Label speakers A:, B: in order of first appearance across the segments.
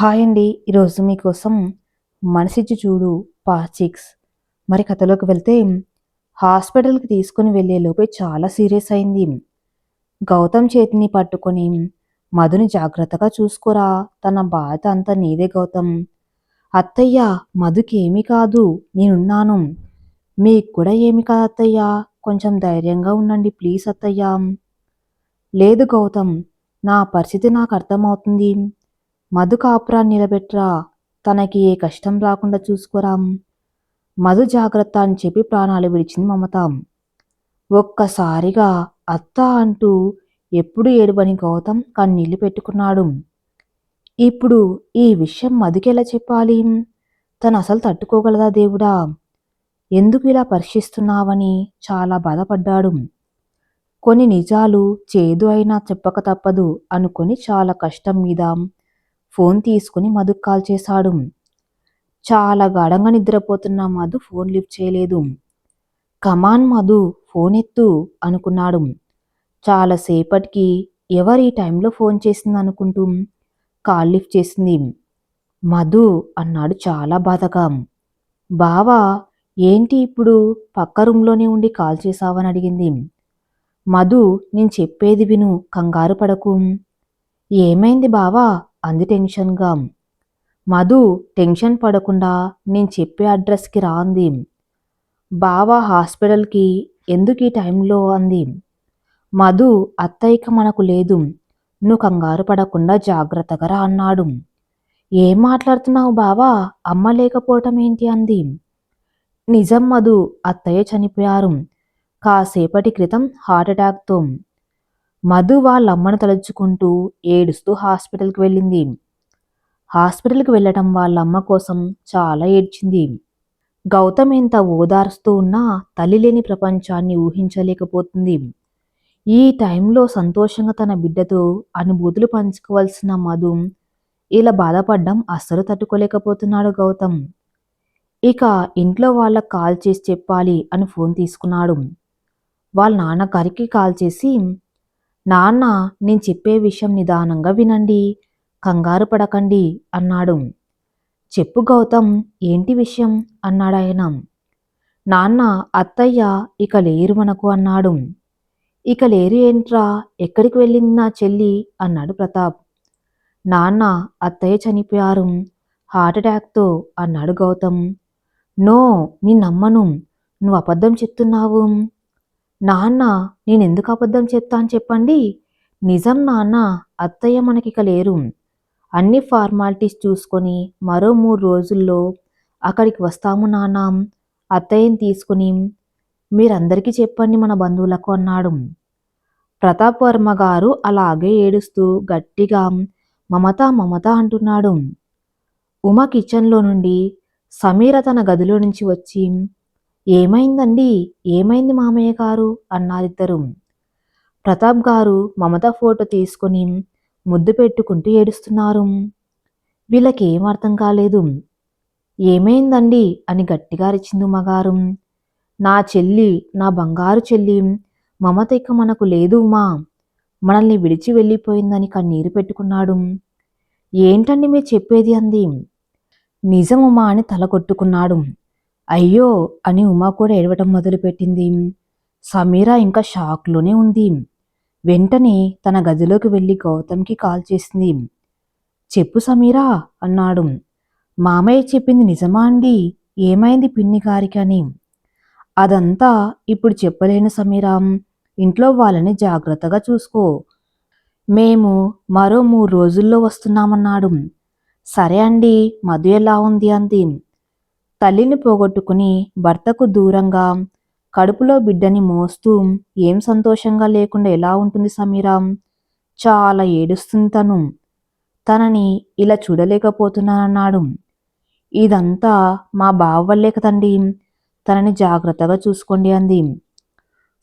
A: Hi అండి. ఈరోజు మీకోసం మనసిచ్చి చూడు పార్ట్ సిక్స్. మరి కథలోకి వెళ్తే హాస్పిటల్కి తీసుకుని వెళ్ళేలోపే చాలా సీరియస్ అయింది. గౌతమ్ చేతిని పట్టుకొని మధుని జాగ్రత్తగా చూసుకోరా తన బాధ అంతా నీదే గౌతమ్. అత్తయ్య మధుకి ఏమీ కాదు నేనున్నాను. మీకు కూడా ఏమి కాదు అత్తయ్య కొంచెం ధైర్యంగా ఉండండి ప్లీజ్ అత్తయ్య. లేదు గౌతమ్ నా పరిస్థితి నాకు అర్థమవుతుంది. మధు కాపురాన్ని నిలబెట్రా. తనకి ఏ కష్టం రాకుండా చూసుకోరా. మధు జాగ్రత్త అని చెప్పి ప్రాణాలు విడిచింది మమత. ఒక్కసారిగా అత్త అంటూ ఎప్పుడు ఏడువని గౌతమ్ కన్నీళ్ళు పెట్టుకున్నాడు. ఇప్పుడు ఈ విషయం మధుకెలా చెప్పాలి? తను అసలు తట్టుకోగలదా దేవుడా? ఎందుకు ఇలా పరీక్షిస్తున్నావని చాలా బాధపడ్డాడు. కొన్ని నిజాలు చేదు అయినా చెప్పక తప్పదు అనుకొని చాలా కష్టం మీద ఫోన్ తీసుకుని మధుకు కాల్ చేశాడు. చాలా గాఢంగా నిద్రపోతున్న మధు ఫోన్ లిఫ్ట్ చేయలేదు. కమాన్ మధు ఫోన్ ఎత్తు అనుకున్నాడు. చాలాసేపటికి ఎవరు ఈ టైంలో ఫోన్ చేసింది అనుకుంటూ కాల్ లిఫ్ట్ చేసింది. మధు అన్నాడు చాలా బాధగా. బావా ఏంటి ఇప్పుడు పక్క రూమ్లోనే ఉండి కాల్ చేశావని అడిగింది. మధు నేను చెప్పేది విను కంగారు పడకు. ఏమైంది బావా? అంది టెన్షన్గా మధు టెన్షన్ పడకుండా నేను చెప్పే అడ్రస్కి రా అంది. హాస్పిటల్కి ఎందుకు ఈ టైంలో అంది. మధు అత్తయ్యక మనకు లేదు. నువ్వు కంగారు పడకుండా జాగ్రత్తగా రా అన్నాడు. ఏం మాట్లాడుతున్నావు బావా? అమ్మ లేకపోవటం ఏంటి అంది. నిజం మధు అత్తయ్య చనిపోయారు. కాసేపటి క్రితం హార్ట్అటాక్తో మధు వాళ్ళ అమ్మను తలుచుకుంటూ ఏడుస్తూ హాస్పిటల్కి వెళ్ళింది హాస్పిటల్కి వెళ్ళటం వాళ్ళ అమ్మ కోసం చాలా ఏడ్చింది గౌతమ్ ఎంత ఓదార్స్తూ ఉన్నా తల్లి లేని ప్రపంచాన్ని ఊహించలేకపోతుంది ఈ టైంలో సంతోషంగా తన బిడ్డతో అనుభూతులు పంచుకోవాల్సిన మధు ఇలా బాధపడ్డం అస్సలు తట్టుకోలేకపోతున్నాడు గౌతమ్. ఇక ఇంట్లో వాళ్ళకి కాల్ చేసి చెప్పాలి అని ఫోన్ తీసుకున్నాడు. వాళ్ళ నాన్నగారికి కాల్ చేసి నాన్న నేను చెప్పే విషయం నిదానంగా వినండి. కంగారు పడకండి అన్నాడు. చెప్పు గౌతమ్ ఏంటి విషయం? అన్నాడు ఆయన నాన్న అత్తయ్య ఇక లేరు మనకు అన్నాడు. ఇక లేరు ఏంట్రా? ఎక్కడికి వెళ్ళింది నా చెల్లి? అన్నాడు ప్రతాప్. నాన్న అత్తయ్య చనిపోయారు. హార్ట్అటాక్తో అన్నాడు గౌతమ్. నో నీ నమ్మను నువ్వు అబద్ధం చెప్తున్నావు. నాన్న నేనెందుకు అబద్ధం చెప్తాను చెప్పండి? నిజం నాన్న అత్తయ్య మనకిక లేరు. అన్ని ఫార్మాలిటీస్ చూసుకొని మరో మూడు రోజుల్లో అక్కడికి వస్తాము నాన్న. అత్తయ్యని తీసుకుని మీరందరికీ చెప్పండి మన బంధువులకు అన్నాడు. ప్రతాప్ వర్మ గారు అలాగే ఏడుస్తూ గట్టిగా మమత మమత అంటున్నాడు. ఉమ కిచెన్లో నుండి సమీర తన గదిలో నుంచి వచ్చి ఏమైందండి? ఏమైంది మామయ్య గారు? అన్నారిద్దరు. ప్రతాప్ గారు మమత ఫోటో తీసుకొని ముద్దు పెట్టుకుంటూ ఏడుస్తున్నారు. వీళ్ళకేం అర్థం కాలేదు. ఏమైందండి? అని గట్టిగా అరిచింది ఉమ్మగారు నా చెల్లి నా బంగారు చెల్లి మమత ఇక మనకు లేదు ఉమా. మనల్ని విడిచి వెళ్ళిపోయిందని కన్నీరు పెట్టుకున్నాడు. ఏంటండి మీరు చెప్పేది అంది. నిజం ఉమా అని తల కొట్టుకున్నాడు. అయ్యో అని ఉమా కూడా ఏడవటం మొదలుపెట్టింది. సమీరా ఇంకా షాక్లోనే ఉంది. వెంటనే తన గదిలోకి వెళ్ళి గౌతమ్కి కాల్ చేసింది. చెప్పు సమీరా అన్నాడు. మామయ్య చెప్పింది నిజమా అండి? ఏమైంది పిన్ని గారికి అని? అదంతా ఇప్పుడు చెప్పలేను సమీరా. ఇంట్లో వాళ్ళని జాగ్రత్తగా చూసుకో. మేము మరో మూడు రోజుల్లో వస్తున్నామన్నాడు. సరే అండి మధు ఎలా ఉంది? అంది. తల్లిని పోగొట్టుకుని భర్తకు దూరంగా కడుపులో బిడ్డని మోస్తూ ఏం సంతోషంగా లేకుండా ఎలా ఉంటుంది సమీరా? చాలా ఏడుస్తుంది తను. తనని ఇలా చూడలేకపోతున్నానన్నాడు. ఇదంతా మా బావ వల్లే కదండి. తనని జాగ్రత్తగా చూసుకోండి అంది.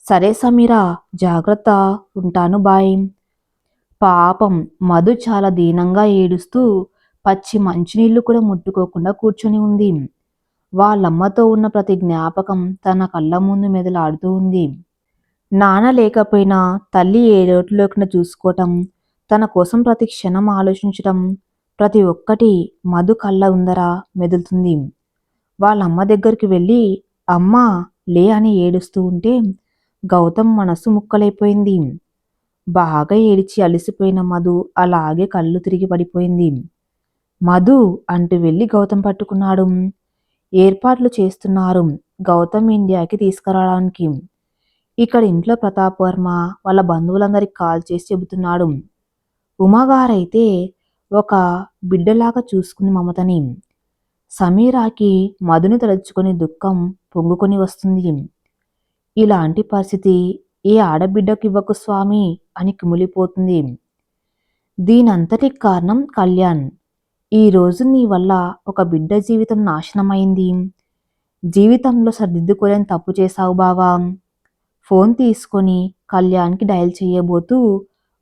A: సరే సమీరా జాగ్రత్త. ఉంటాను బాయ్. పాపం మధు చాలా దీనంగా ఏడుస్తూ పచ్చి మంచినీళ్ళు కూడా ముట్టుకోకుండా కూర్చొని ఉంది. వాళ్ళమ్మతో ఉన్న ప్రతి జ్ఞాపకం తన కళ్ళ ముందు మెదలాడుతూ ఉంది. నాన్న లేకపోయినా తల్లి ఏ చూసుకోవటం తన కోసం ప్రతి క్షణం ఆలోచించటం ప్రతి ఒక్కటి మధు కళ్ళ ఉందరా మెదులుతుంది. వాళ్ళమ్మ దగ్గరికి వెళ్ళి అమ్మ లే అని ఏడుస్తూ ఉంటే గౌతమ్ మనసు ముక్కలైపోయింది. బాగా ఏడిచి అలసిపోయిన మధు అలాగే కళ్ళు తిరిగి పడిపోయింది. మధు అంటూ వెళ్ళి గౌతమ్ పట్టుకున్నాడు. ఏర్పాట్లు చేస్తున్నారు గౌతమ్ ఇండియాకి తీసుకురావడానికి. ఇక్కడ ఇంట్లో ప్రతాప్ వర్మ వాళ్ళ బంధువులందరికి కాల్ చేసి చెబుతున్నాడు. ఉమాగారైతే ఒక బిడ్డలాగా చూసుకుంది మమతని. సమీరాకి మధుని తలుచుకుని దుఃఖం పొంగుకొని వస్తుంది. ఇలాంటి పరిస్థితి ఏ ఆడబిడ్డకు ఇవ్వకు స్వామి అని కుమిలిపోతుంది. దీనంతటికి కారణం కళ్యాణ్. ఈరోజు నీ వల్ల ఒక బిడ్డ జీవితం నాశనమైంది. జీవితంలో సర్దిద్దుకోలేని తప్పు చేశావు బావా. ఫోన్ తీసుకొని కళ్యాణ్కి డయల్ చేయబోతూ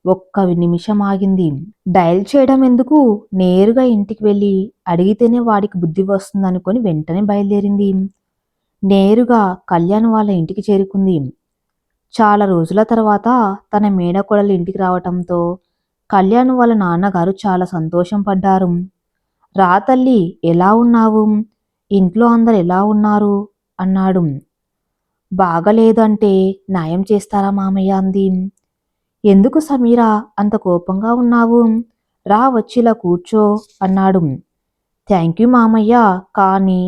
A: ఒక్క నిమిషం ఆగింది. డయల్ చేయడం ఎందుకు? నేరుగా ఇంటికి వెళ్ళి అడిగితేనే వాడికి బుద్ధి వస్తుంది అనుకొని వెంటనే బయలుదేరింది. నేరుగా కళ్యాణ్ వాళ్ళ ఇంటికి చేరుకుంది. చాలా రోజుల తర్వాత తన మేడకోడలు ఇంటికి రావటంతో కళ్యాణ్ వాళ్ళ నాన్నగారు చాలా సంతోషం పడ్డారు. రా తల్లి ఎలా ఉన్నావు? ఇంట్లో అందరు ఎలా ఉన్నారు? అన్నాడు. బాగలేదంటే న్యాయం చేస్తారా మామయ్య అంది. ఎందుకు సమీరా అంత కోపంగా ఉన్నావు? రా వచ్చిలా కూర్చో అన్నాడు. థ్యాంక్ యూ మామయ్య కానీ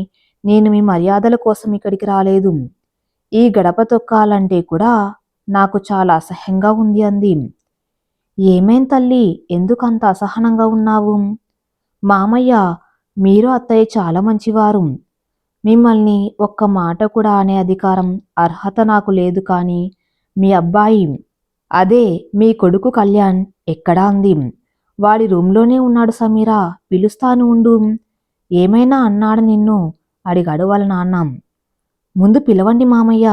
A: నేను మీ మర్యాదల కోసం ఇక్కడికి రాలేదు. ఈ గడప తొక్కాలంటే కూడా నాకు చాలా అసహ్యంగా ఉంది అంది. ఏమేం తల్లి ఎందుకంత అసహనంగా ఉన్నావు? మామయ్య మీరు అత్తయ్య చాలా మంచివారు. మిమ్మల్ని ఒక్క మాట కూడా అనే అధికారం అర్హత నాకు లేదు కానీ మీ అబ్బాయి అదే మీ కొడుకు కళ్యాణ్ ఎక్కడా అంది. వాడి రూమ్లోనే ఉన్నాడు సమీరా పిలుస్తాను ఉండు. ఏమైనా అన్నాడు నిన్ను అడిగాడు వాళ్ళ నాన్న. ముందు పిలవండి మామయ్య.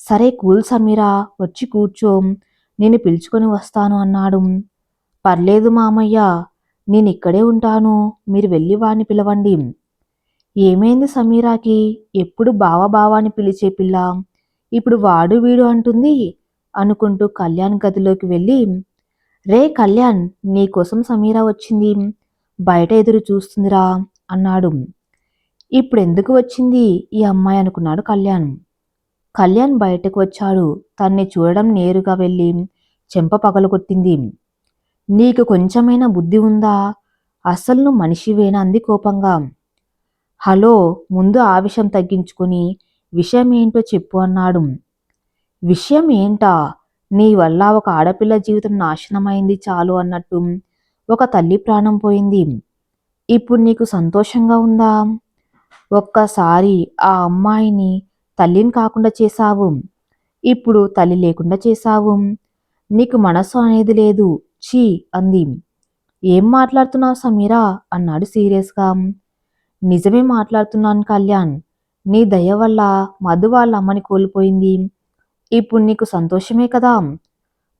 A: సరే కూల్ సమీరా వచ్చి కూర్చో. నేను పిలుచుకొని వస్తాను అన్నాడు. పర్లేదు మామయ్య నేను ఇక్కడే ఉంటాను. మీరు వెళ్ళి వాడిని పిలవండి. ఏమైంది సమీరాకి? ఎప్పుడు బావ బావ అని పిలిచే పిల్ల? ఇప్పుడు వాడు వీడు అంటుంది అనుకుంటూ కళ్యాణ్ గదిలోకి వెళ్ళి రే కళ్యాణ్ నీకోసం సమీరా వచ్చింది. బయట ఎదురు చూస్తుందిరా అన్నాడు. ఇప్పుడు ఎందుకు వచ్చింది? ఈ అమ్మాయి అనుకున్నాడు కళ్యాణ్. కళ్యాణ్ బయటకు వచ్చాడు. తన్ని చూడడం నేరుగా వెళ్ళి చెంప పగలగొట్టింది. నీకు కొంచెమైనా బుద్ధి ఉందా? అసలు మనిషివేనా? అంది కోపంగా. హలో ముందు ఆవిషం తగ్గించుకుని విషయం ఏంటో చెప్పు అన్నాడు. విషయం ఏంటా? నీ వల్ల ఒక ఆడపిల్ల జీవితం నాశనమైంది చాలు అన్నట్టు ఒక తల్లి ప్రాణం పోయింది. ఇప్పుడు నీకు సంతోషంగా ఉందా? ఒక్కసారి ఆ అమ్మాయిని తల్లిని కాకుండా చేశావు. ఇప్పుడు తల్లి లేకుండా చేశావు. నీకు మనసు అనేది లేదు. చీ అంది. ఏం మాట్లాడుతున్నావు సమీరా? అన్నాడు సీరియస్గా. నిజమే మాట్లాడుతున్నాను కళ్యాణ్. నీ దయ వల్ల మధు వాళ్ళ అమ్మని కోల్పోయింది. ఇప్పుడు నీకు సంతోషమే కదా?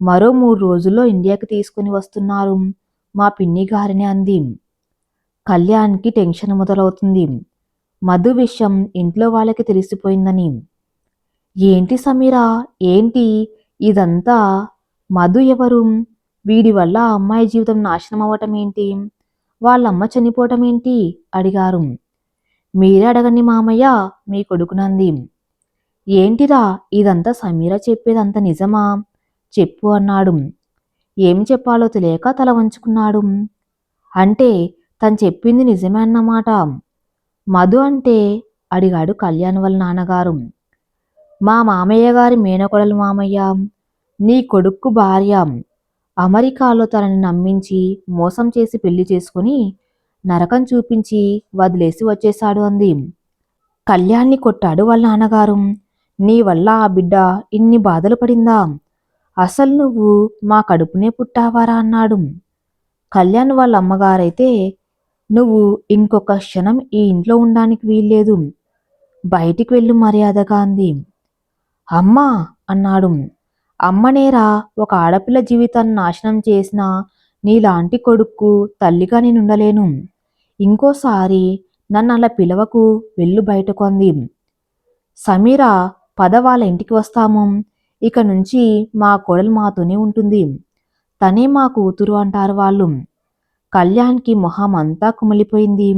A: మరో మూడు రోజుల్లో ఇండియాకి తీసుకుని వస్తున్నారు. మా పిన్ని గారిని అంది. కళ్యాణ్కి టెన్షన్ మొదలవుతుంది. మధు విషయం ఇంట్లో వాళ్ళకి తెలిసిపోయిందని. ఏంటి సమీరా? ఏంటి? ఇదంతా మధు ఎవరు? వీడి వల్ల ఆ అమ్మాయి జీవితం నాశనం అవ్వటం ఏంటి వాళ్ళమ్మ చనిపోవటం ఏంటి అడిగారు. మీరే అడగండి మామయ్య మీ కొడుకునంది ఏంటిరా ఇదంతా సమీర చెప్పేదంత నిజమా? చెప్పు అన్నాడు. ఏం చెప్పాలో తెలియక తల వంచుకున్నాడు. అంటే తను చెప్పింది నిజమే అన్నమాట. మధు అంటే? అడిగాడు కళ్యాణ్ వాళ్ళ నాన్నగారు. మా మామయ్య గారి మేనకొడలు మామయ్య. నీ కొడుక్కు భార్య. అమెరికాలో తనని నమ్మించి మోసం చేసి పెళ్ళి చేసుకుని నరకం చూపించి వదిలేసి వచ్చేశాడు అంది. కళ్యాణ్ని కొట్టాడు వాళ్ళ నాన్నగారు. నీ వల్ల ఆ బిడ్డ ఇన్ని బాధలు పడిందా? అసలు నువ్వు మా కడుపునే పుట్టావారా అన్నాడు. కళ్యాణ్ వాళ్ళ అమ్మగారైతే నువ్వు ఇంకొక క్షణం ఈ ఇంట్లో ఉండడానికి వీల్లేదు. బయటికి వెళ్ళు మర్యాదగా అంది. అమ్మా అన్నాడు. అమ్మనేరా ఒక ఆడపిల్ల జీవితాన్ని నాశనం చేసిన నీలాంటి కొడుక్కు తల్లిగా నేనుండలేను. ఇంకోసారి నన్ను అలా పిలవకు వెళ్ళు బయటకు అంది. సమీర పద వాళ్ళ ఇంటికి వస్తాము. ఇక నుంచి మా కోడలు మాతోనే ఉంటుంది. తనే మా కూతురు అంటారు వాళ్ళు. కళ్యాణ్కి మొహం అంతా కుమిలిపోయింది.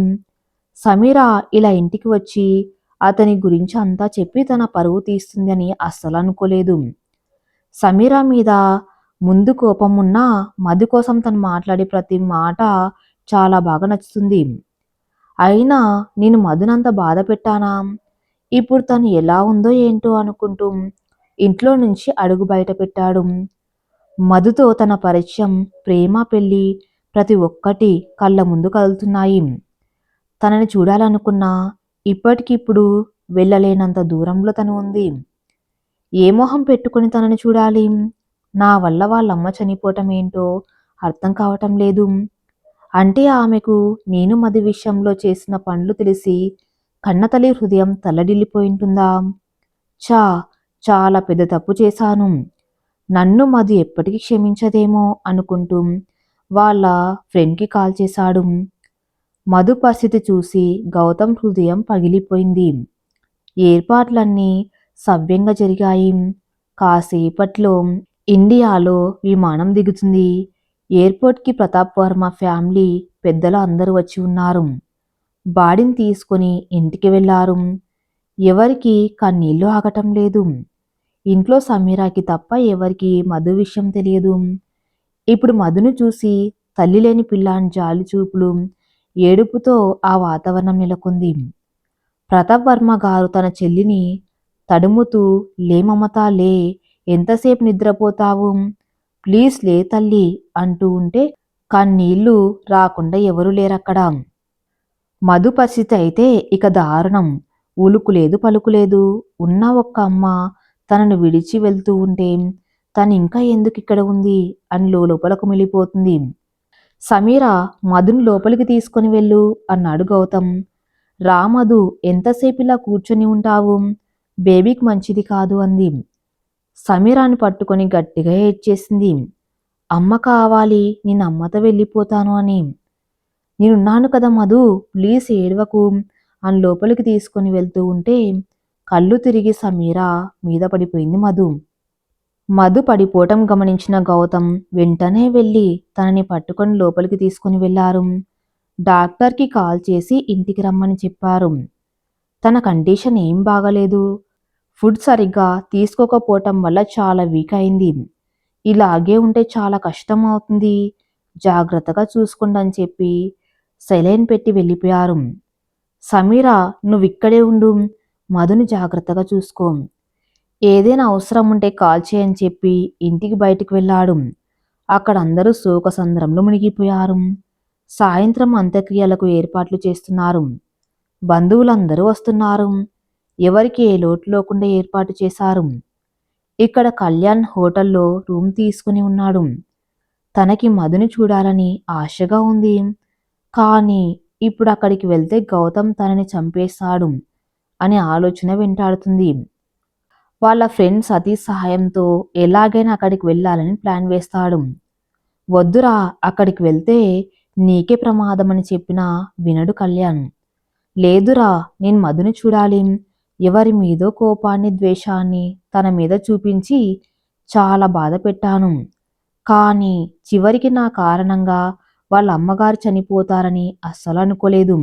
A: సమీర ఇలా ఇంటికి వచ్చి అతని గురించి అంతా చెప్పి తన పరువు తీస్తుందని అస్సలు అనుకోలేదు. సమీర మీద ముందు కోపం ఉన్నా మధు కోసం తను మాట్లాడే ప్రతి మాట చాలా బాగా నచ్చుతుంది. అయినా నేను మధునంత బాధ పెట్టానా? ఇప్పుడు తను ఎలా ఉందో ఏంటో అనుకుంటూ ఇంట్లో నుంచి అడుగు బయట పెట్టాడు. మధుతో తన పరిచయం ప్రేమ పెళ్ళి ప్రతి ఒక్కటి కళ్ళ ముందు కదులుతున్నాయి. తనని చూడాలనుకున్నా ఇప్పటికిప్పుడు వెళ్ళలేనంత దూరంలో తను ఉంది. ఏ మొహం పెట్టుకుని తనని చూడాలి? నా వల్ల వాళ్ళమ్మ చనిపోవటం ఏంటో అర్థం కావటం లేదు. అంటే ఆమెకు నేను మది విషయంలో చేసిన పనులు తెలిసి కన్నతల్లి హృదయం తల్లడిల్లిపోయింటుందా? చా చాలా పెద్ద తప్పు చేశాను. నన్ను మది ఎప్పటికీ క్షమించదేమో అనుకుంటూ వాళ్ళ ఫ్రెండ్కి కాల్ చేశాడు. మధు పరిస్థితి చూసి గౌతమ్ హృదయం పగిలిపోయింది. ఏర్పాట్లన్నీ సవ్యంగా జరిగాయి. కాసేపట్లో ఇండియాలో విమానం దిగుతుంది. ఎయిర్పోర్ట్కి ప్రతాప్ వర్మ ఫ్యామిలీ పెద్దలు అందరూ వచ్చి ఉన్నారు. బాడీని తీసుకొని ఇంటికి వెళ్ళారు ఎవరికి కన్నీళ్ళు ఆగటం లేదు. ఇంట్లో సమీరాకి తప్ప ఎవరికి మధు విషయం తెలియదు. ఇప్పుడు మధును చూసి తల్లి లేని పిల్లాని జాలి చూపులు ఏడుపుతో ఆ వాతావరణం నెలకొంది. ప్రతాప్ వర్మ గారు తన చెల్లిని తడుముతూ లే మమత లే ఎంతసేపు నిద్రపోతావు? ప్లీజ్ లే తల్లి అంటూ ఉంటే కన్నీళ్ళు రాకుండా ఎవరూ లేరక్కడ? మధు పరిస్థితి అయితే ఇక దారుణం. ఉలుకులేదు పలుకులేదు ఉన్న ఒక్క అమ్మ తనను విడిచి వెళ్తూ ఉంటే తను ఇంకా ఎందుకు ఇక్కడ ఉంది అని లోపలకు మిలిపోతుంది. సమీర మధును లోపలికి తీసుకొని వెళ్ళు అన్నాడు గౌతమ్. రామధు ఎంతసేపు ఇలా కూర్చొని ఉంటావు? బేబీకి మంచిది కాదు అంది. సమీరాని పట్టుకొని గట్టిగా ఏడ్చేసింది. అమ్మ కావాలి నేను అమ్మతో వెళ్ళిపోతాను అని. నేనున్నాను కదా మధు ప్లీజ్ ఏడవకు అని లోపలికి తీసుకొని వెళ్తూ ఉంటే కళ్ళు తిరిగి సమీర మీద పడిపోయింది మధు. మధు పడిపోవటం గమనించిన గౌతమ్ వెంటనే వెళ్ళి తనని పట్టుకొని లోపలికి తీసుకుని వెళ్ళారు. డాక్టర్కి కాల్ చేసి ఇంటికి రమ్మని చెప్పారు. తన కండిషన్ ఏం బాగలేదు. ఫుడ్ సరిగ్గా తీసుకోకపోవటం వల్ల చాలా వీక్ అయింది. ఇలాగే ఉంటే చాలా కష్టం అవుతుంది. జాగ్రత్తగా చూసుకోండి అని చెప్పి సెలైన్ పెట్టి వెళ్ళిపోయారు. సమీర నువ్వు ఇక్కడే ఉండు. మధుని జాగ్రత్తగా చూసుకో. ఏదైనా అవసరం ఉంటే కాల్ చేయని చెప్పి ఇంటికి బయటికి వెళ్ళాడు. అక్కడ అందరూ శోకసంద్రంలో మునిగిపోయారు. సాయంత్రం అంత్యక్రియలకు ఏర్పాట్లు చేస్తున్నారు. బంధువులందరూ వస్తున్నారు. ఎవరికి ఏ లోటు లేకుండా ఏర్పాటు చేశారు? ఇక్కడ కళ్యాణ్ హోటల్లో రూమ్ తీసుకుని ఉన్నాడు. తనకి మధుని చూడాలని ఆశగా ఉంది. కానీ ఇప్పుడు అక్కడికి వెళ్తే గౌతమ్ తనని చంపేస్తాడు అనే ఆలోచన వెంటాడుతుంది. వాళ్ళ ఫ్రెండ్ సతీష్ సహాయంతో ఎలాగైనా అక్కడికి వెళ్ళాలని ప్లాన్ వేస్తాడు. వద్దురా అక్కడికి వెళ్తే నీకే ప్రమాదం అని చెప్పినా వినడు కళ్యాణ్. లేదురా నేను మధుని చూడాలి. ఎవరి మీదో కోపాన్ని ద్వేషాన్ని తన మీద చూపించి చాలా బాధ పెట్టాను. కానీ చివరికి నా కారణంగా వాళ్ళ అమ్మగారు చనిపోతారని అస్సలు అనుకోలేదు.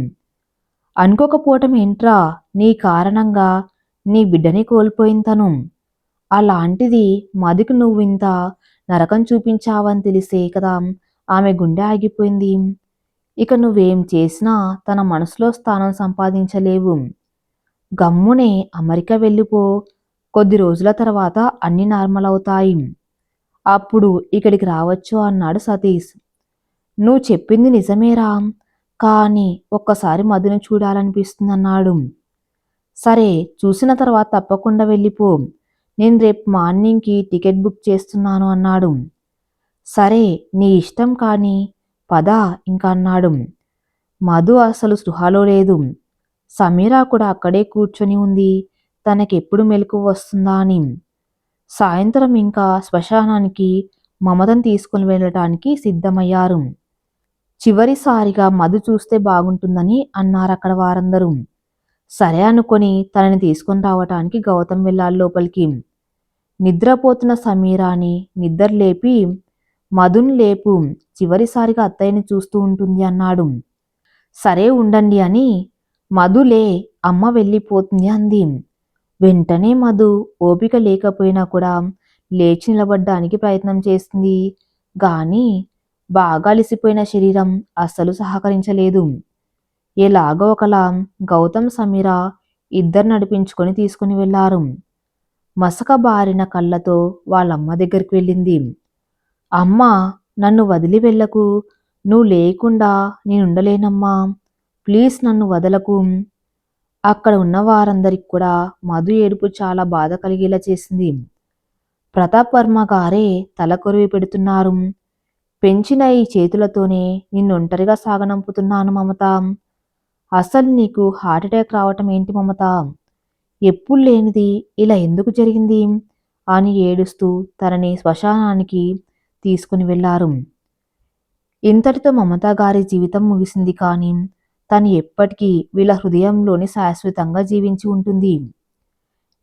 A: అనుకోకపోవటం ఏంట్రా? నీ కారణంగా నీ బిడ్డని కోల్పోయిన తను అలాంటిది మదికి నువ్వు ఇంత నరకం చూపించావని తెలిసే కదా ఆమె గుండె ఆగిపోయింది. ఇక నువ్వేం చేసినా తన మనసులో స్థానం సంపాదించలేవు. గమ్మునే అమెరికా వెళ్ళిపో. కొద్ది రోజుల తర్వాత అన్ని నార్మల్ అవుతాయి. అప్పుడు ఇక్కడికి రావచ్చు అన్నాడు సతీష్. నువ్వు చెప్పింది నిజమేరా. కానీ ఒక్కసారి మధుని చూడాలనిపిస్తుందన్నాడు. సరే చూసిన తర్వాత తప్పకుండా వెళ్ళిపో. నేను రేపు మార్నింగ్కి టికెట్ బుక్ చేస్తున్నాను అన్నాడు. సరే నీ ఇష్టం కానీ. పద ఇంకా అన్నాడు. మధు అసలు స్పృహలో లేదు. సమీరా కూడా అక్కడే కూర్చొని ఉంది. తనకెప్పుడు మెలకు వస్తుందా అని. సాయంత్రం ఇంకా శ్మశానానికి మమతను తీసుకుని వెళ్ళటానికి సిద్ధమయ్యారు. చివరిసారిగా మధు చూస్తే బాగుంటుందని అన్నారు అక్కడ వారందరూ. సరే అనుకొని తనని తీసుకొని రావటానికి గౌతమ్ వెళ్ళాలి లోపలికి. నిద్రపోతున్న సమీరాని నిద్ర లేపి మధుని లేపు చివరిసారిగా అత్తయ్యని చూస్తూ ఉంటుంది అన్నాడు. సరే ఉండండి అని మధులే అమ్మ వెళ్ళిపోతుంది అంది. వెంటనే మధు ఓపిక లేకపోయినా కూడా లేచి నిలబడ్డానికి ప్రయత్నం చేసింది గాని బాగా అలిసిపోయిన శరీరం అస్సలు సహకరించలేదు. ఎలాగో ఒకలా గౌతమ్ సమీర ఇద్దరు నడిపించుకొని తీసుకుని వెళ్ళారు. మసక బారిన కళ్ళతో వాళ్ళమ్మ దగ్గరికి వెళ్ళింది. అమ్మ నన్ను వదిలి వెళ్ళకు. నువ్వు లేకుండా నేనుండలేనమ్మా. ప్లీజ్ నన్ను వదలకు. అక్కడ ఉన్న వారందరికి కూడా మధు ఏడుపు చాలా బాధ కలిగేలా చేసింది. ప్రతాప్ వర్మ గారే తలకొరివి పెడుతున్నారు. పెంచిన ఈ చేతులతోనే నిన్ను ఒంటరిగా సాగనంపుతున్నాను మమత. అసలు నీకు హార్ట్అటాక్ రావటం ఏంటి మమత? ఎప్పుడు లేనిది ఇలా ఎందుకు జరిగింది? అని ఏడుస్తూ తనని శ్మశానానికి తీసుకుని వెళ్ళారు. ఇంతటితో మమత గారి జీవితం ముగిసింది కానీ తను ఎప్పటికీ వీళ్ళ హృదయంలోని శాశ్వతంగా జీవించి ఉంటుంది.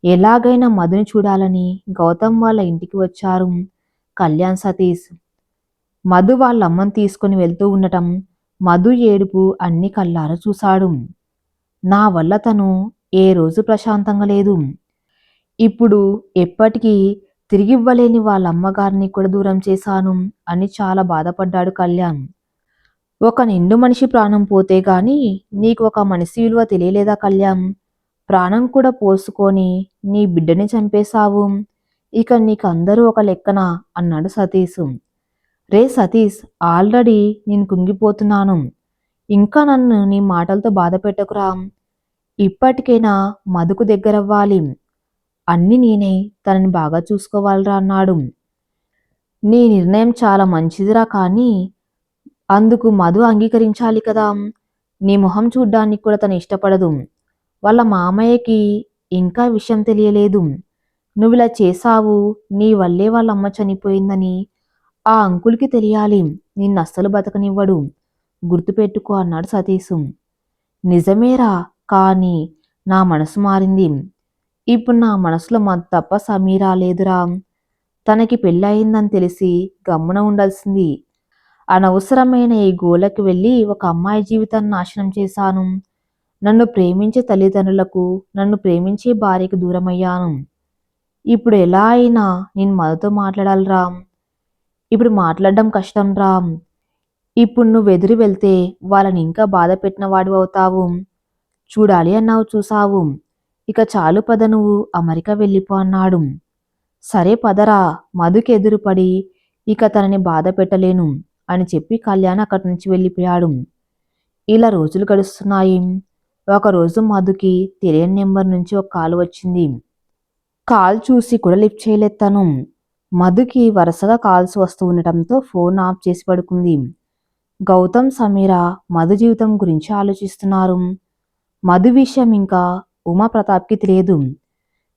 A: ఎలాగైనా మధుని చూడాలని గౌతమ్ వాళ్ళ ఇంటికి వచ్చారు కళ్యాణ్ సతీష్. మధు వాళ్ళ అమ్మని తీసుకుని వెళ్తూ ఉండటం మధు ఏడుపు అన్ని కళ్ళార చూశాడు. నా వల్ల తను ఏ రోజు ప్రశాంతంగా లేదు. ఇప్పుడు ఎప్పటికీ తిరిగివ్వలేని వాళ్ళ అమ్మగారిని కూడా దూరం చేశాను అని చాలా బాధపడ్డాడు కళ్యాణ్. ఒక నిండు మనిషి ప్రాణం పోతే గాని నీకు ఒక మనిషి విలువ తెలియలేదా కళ్యాణ్? ప్రాణం కూడా పోసుకొని నీ బిడ్డని చంపేశావు. ఇక నీకు అందరూ ఒక లెక్కన అన్నాడు సతీష్. రే సతీష్ ఆల్రెడీ నేను కుంగిపోతున్నాను. ఇంకా నన్ను నీ మాటలతో బాధ పెట్టకురా. ఇప్పటికైనా మధుకు దగ్గరవ్వాలి. అన్ని నేనే తనని బాగా చూసుకోవాలిరా అన్నాడు. నీ నిర్ణయం చాలా మంచిదిరా కానీ అందుకు మధు అంగీకరించాలి కదా. నీ మొహం చూడ్డానికి కూడా తను ఇష్టపడదు. వాళ్ళ మామయ్యకి ఇంకా విషయం తెలియలేదు. నువ్విలా చేశావు నీ వల్లే వాళ్ళ అమ్మ చనిపోయిందని ఆ అంకుల్కి తెలియాలి. నిన్ను అస్సలు బతకనివ్వడు. గుర్తుపెట్టుకో అన్నాడు సతీశు నిజమేరా కానీ నా మనసు మారింది. ఇప్పుడు నా మనసులో మా తప్ప సమీరా లేదురా. తనకి పెళ్ళయిందని తెలిసి గమ్మున ఉండాల్సింది అనవసరమైన ఈ గోలకు వెళ్ళి ఒక అమ్మాయి జీవితాన్ని నాశనం చేశాను. నన్ను ప్రేమించే తల్లిదండ్రులకు నన్ను ప్రేమించే భార్యకు దూరమయ్యాను. ఇప్పుడు ఎలా అయినా నేను మధుతో మాట్లాడాలి రామ్ ఇప్పుడు మాట్లాడడం కష్టం రామ్ ఇప్పుడు నువ్వు ఎదురు వెళ్తే వాళ్ళని ఇంకా బాధ పెట్టిన వాడు అవుతావు. చూడాలి అన్నావు చూసావు ఇక చాలు పద నువ్వు అమెరికా వెళ్ళిపో అన్నాడు. సరే పదరా మధుకి ఎదురుపడి ఇక తనని బాధ పెట్టలేను. అని చెప్పి కళ్యాణ్ అక్కడి నుంచి వెళ్ళిపోయాడు. ఇలా రోజులు గడుస్తున్నాయి. ఒకరోజు మధుకి తెలియని నెంబర్ నుంచి ఒక కాల్ వచ్చింది. కాల్ చూసి కూడా లిఫ్ట్ చేయలేస్తాను మధుకి వరుసగా కాల్స్ వస్తూ ఉండటంతో ఫోన్ ఆఫ్ చేసి పడుకుంది. గౌతమ్ సమీర మధు జీవితం గురించి ఆలోచిస్తున్నారు. మధు విషయం ఇంకా ఉమా ప్రతాప్కి తెలియదు.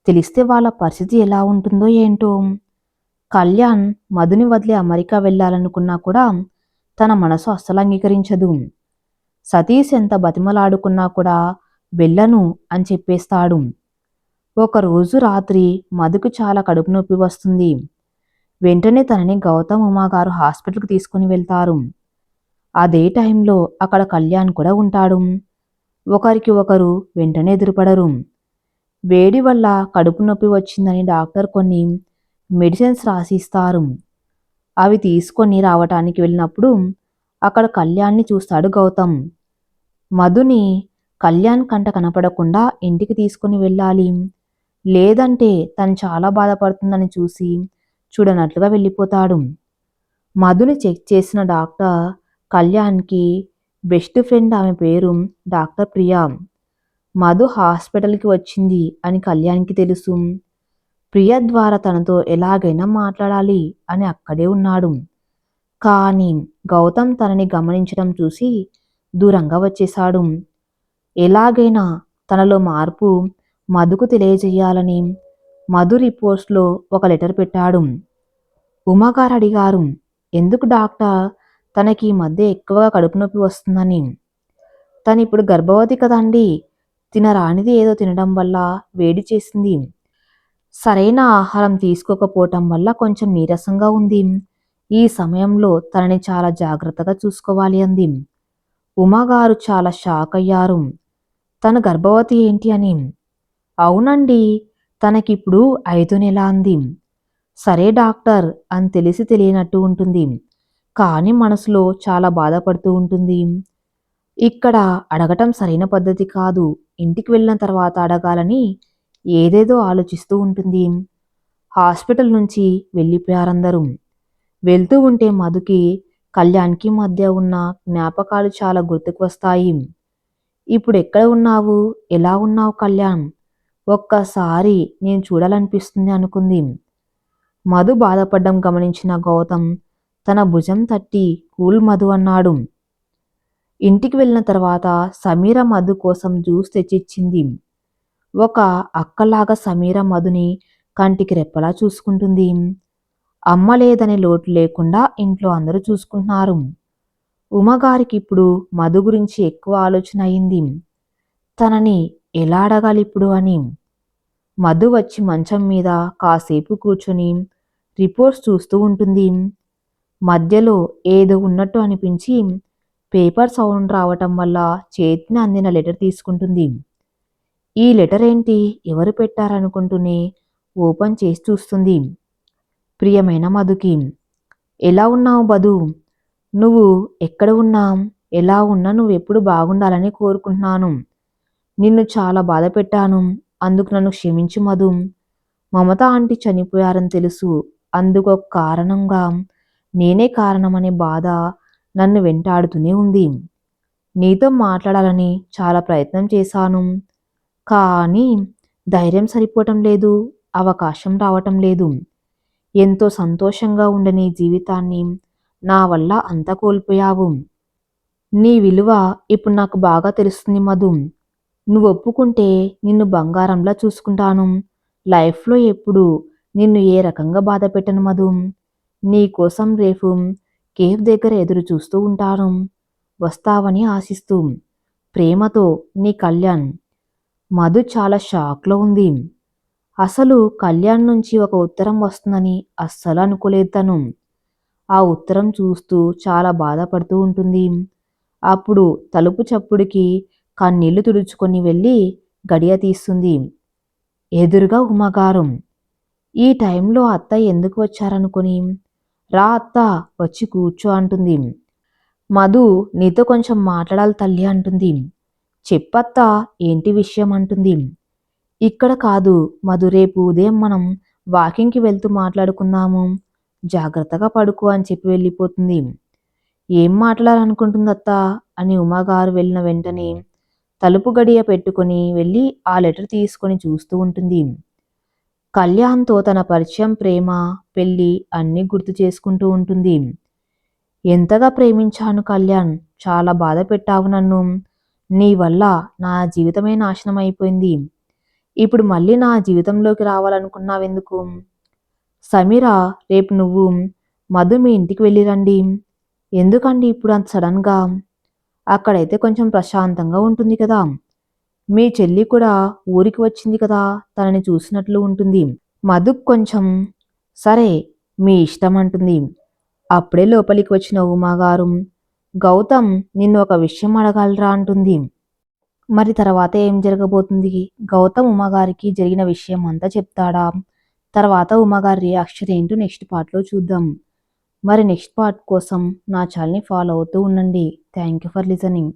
A: తెలిస్తే వాళ్ళ పరిస్థితి ఎలా ఉంటుందో ఏంటో కళ్యాణ్ మధుని వదిలి అమెరికా వెళ్ళాలనుకున్నా కూడా తన మనసు అస్సలు అంగీకరించదు సతీష్ ఎంత బతిమలాడుకున్నా కూడా వెళ్ళను అని చెప్పేస్తాడు. ఒకరోజు రాత్రి మధుకు చాలా కడుపు నొప్పి వస్తుంది. వెంటనే తనని గౌతమ్ ఉమాగారు హాస్పిటల్కి తీసుకుని వెళ్తారు. అదే టైంలో అక్కడ కళ్యాణ్ కూడా ఉంటాడు. ఒకరికి ఒకరు వెంటనే ఎదురుపడరు. వేడి వల్ల కడుపు నొప్పి వచ్చిందని డాక్టర్ కొన్ని మెడిసిన్స్ రాసిస్తారు. అవి తీసుకొని రావటానికి వెళ్ళినప్పుడు అక్కడ కళ్యాణ్ని చూస్తాడు గౌతమ్. మధుని కళ్యాణ్ కంట కనపడకుండా ఇంటికి తీసుకుని వెళ్ళాలి. లేదంటే తను చాలా బాధపడుతుందని చూసి చూడనట్లుగా వెళ్ళిపోతాడు. మధుని చెక్ చేసిన డాక్టర్ కళ్యాణ్కి బెస్ట్ ఫ్రెండ్ ఆమె పేరు డాక్టర్ ప్రియా. మధు హాస్పిటల్కి వచ్చింది అని కళ్యాణ్కి తెలుసు. ప్రియ ద్వారా తనతో ఎలాగైనా మాట్లాడాలి అని అక్కడే ఉన్నాడు. కానీ గౌతమ్ తనని గమనించడం చూసి దూరంగా వచ్చేశాడు. ఎలాగైనా తనలో మార్పు మధుకు తెలియజేయాలని మధు రిపోర్ట్స్లో ఒక లెటర్ పెట్టాడు. ఉమాగారు అడిగారు ఎందుకు డాక్టర్? తనకి ఈ మధ్య ఎక్కువగా కడుపు నొప్పి వస్తుందని. తను ఇప్పుడు గర్భవతి కదండి తినరానిది ఏదో తినడం వల్ల వేడి చేసింది. సరైన ఆహారం తీసుకోకపోవటం వల్ల కొంచెం నీరసంగా ఉంది. ఈ సమయంలో తనని చాలా జాగ్రత్తగా చూసుకోవాలి అంది. ఉమాగారు చాలా షాక్ అయ్యారు. తన గర్భవతి ఏంటి అని? అవునండి తనకిప్పుడు ఐదు నెల అంది. సరే డాక్టర్ అని తెలిసి తెలియనట్టు ఉంటుంది. కానీ మనసులో చాలా బాధపడుతూ ఉంటుంది. ఇక్కడ అడగటం సరైన పద్ధతి కాదు. ఇంటికి వెళ్ళిన తర్వాత అడగాలని ఏదేదో ఆలోచిస్తూ ఉంటుంది. హాస్పిటల్ నుంచి వెళ్ళిపోయారందరూ వెళ్తూ ఉంటే మధుకి కళ్యాణ్కి మధ్య ఉన్న జ్ఞాపకాలు చాలా గుర్తుకు వస్తాయి. ఇప్పుడు ఎక్కడ ఉన్నావు? ఎలా ఉన్నావు కళ్యాణ్? ఒక్కసారి నేను చూడాలనిపిస్తుంది అనుకుంది. మధు బాధపడ్డం గమనించిన గౌతమ్ తన భుజం తట్టి కూల్ మధు అన్నాడు. ఇంటికి వెళ్ళిన తర్వాత సమీర మధు కోసం జ్యూస్ తెచ్చిచ్చింది. ఒక అక్కలాగా సమీర మధుని కంటికి రెప్పలా చూసుకుంటుంది. అమ్మ లేదనే లోటు లేకుండా ఇంట్లో అందరూ చూసుకుంటున్నారు. ఉమగారికి ఇప్పుడు మధు గురించి ఎక్కువ ఆలోచన అయింది. తనని ఎలా అడగాలి ఇప్పుడు అని. మధు వచ్చి మంచం మీద కాసేపు కూర్చొని రిపోర్ట్స్ చూస్తూ ఉంటుంది. మధ్యలో ఏదో ఉన్నట్టు అనిపించి పేపర్ సౌండ్ రావటం వల్ల చేతిని అందిన లెటర్ తీసుకుంటుంది. ఈ లెటర్ ఏంటి? ఎవరు పెట్టారనుకుంటూనే ఓపెన్ చేసి చూస్తుంది. ప్రియమైన మధుకి ఎలా ఉన్నావు బదు నువ్వు ఎక్కడ ఉన్నా ఎలా ఉన్నా నువ్వు ఎప్పుడు బాగుండాలని కోరుకుంటున్నాను. నిన్ను చాలా బాధ పెట్టాను. అందుకు నన్ను క్షమించు మధు. మమత ఆంటీ చనిపోయారని తెలుసు. అందుకు కారణంగా నేనే కారణమనే బాధ నన్ను వెంటాడుతూనే ఉంది. నీతో మాట్లాడాలని చాలా ప్రయత్నం చేశాను. కానీ ధైర్యం సరిపోవటం లేదు అవకాశం రావటం లేదు. ఎంతో సంతోషంగా ఉండని జీవితాన్ని నా వల్ల అంత కోల్పోయావు. నీ విలువ ఇప్పుడు నాకు బాగా తెలుస్తుంది మధు. నువ్వు ఒప్పుకుంటే నిన్ను బంగారంలా చూసుకుంటాను. లైఫ్లో ఎప్పుడు నిన్ను ఏ రకంగా బాధ పెట్టను మధు. నీ కోసం రేపు కేఫ్ దగ్గర ఎదురు చూస్తూ ఉంటాను. వస్తావని ఆశిస్తూ ప్రేమతో నీ కళ్యాణ్ మధు చాలా షాక్లో ఉంది. అసలు కళ్యాణ్ నుంచి ఒక ఉత్తరం వస్తుందని అస్సలు అనుకోలేదు తను. ఆ ఉత్తరం చూస్తూ చాలా బాధపడుతూ ఉంటుంది. అప్పుడు తలుపు చప్పుడికి కన్నీళ్ళు తుడుచుకొని వెళ్ళి గడియ తీస్తుంది. ఎదురుగా ఉమాగారం ఈ టైంలో అత్త ఎందుకు వచ్చారనుకుని? రా అత్త వచ్చి కూర్చో అంటుంది. మధు నీతో కొంచెం మాట్లాడాలి తల్లి అంటుంది. చెప్పత్త ఏంటి విషయం అంటుంది. ఇక్కడ కాదు మధు రేపు ఉదయం మనం వాకింగ్కి వెళ్తూ మాట్లాడుకుందాము. జాగ్రత్తగా పడుకో అని చెప్పి వెళ్ళిపోతుంది. ఏం మాట్లాడాలనుకుంటుందత్త? అని ఉమాగారు వెళ్ళిన వెంటనే తలుపు గడియ పెట్టుకొని వెళ్ళి ఆ లెటర్ తీసుకొని చూస్తూ ఉంటుంది. కళ్యాణ్తో తన పరిచయం ప్రేమ పెళ్ళి అన్నీ గుర్తు చేసుకుంటూ ఉంటుంది. ఎంతగా ప్రేమించాను కళ్యాణ్? చాలా బాధ పెట్టావు నన్ను. నీ వల్ల నా జీవితమే నాశనం అయిపోయింది. ఇప్పుడు మళ్ళీ నా జీవితంలోకి రావాలనుకున్నావెందుకు? సమీర రేపు నువ్వు మధు మీ ఇంటికి వెళ్ళిరండి. ఎందుకండి ఇప్పుడు అంత సడన్గా? అక్కడైతే కొంచెం ప్రశాంతంగా ఉంటుంది కదా. మీ చెల్లి కూడా ఊరికి వచ్చింది కదా తనని చూసినట్లు ఉంటుంది. మధు కొంచెం సరే మీ ఇష్టం అంటుంది. అప్పుడే లోపలికి వచ్చిన ఉమాగారు గౌతమ్ నిన్ను ఒక విషయం అడగాలరా అంటుంది. మరి తర్వాత ఏం జరగబోతుంది? గౌతమ్ ఉమాగారికి జరిగిన విషయం అంతా చెప్తాడా? తర్వాత ఉమాగారి రియాక్షన్ ఏంటో నెక్స్ట్ పార్ట్లో చూద్దాం. మరి నెక్స్ట్ పార్ట్ కోసం నా ఛానల్ని ఫాలో అవుతూ ఉండండి. Thank you for listening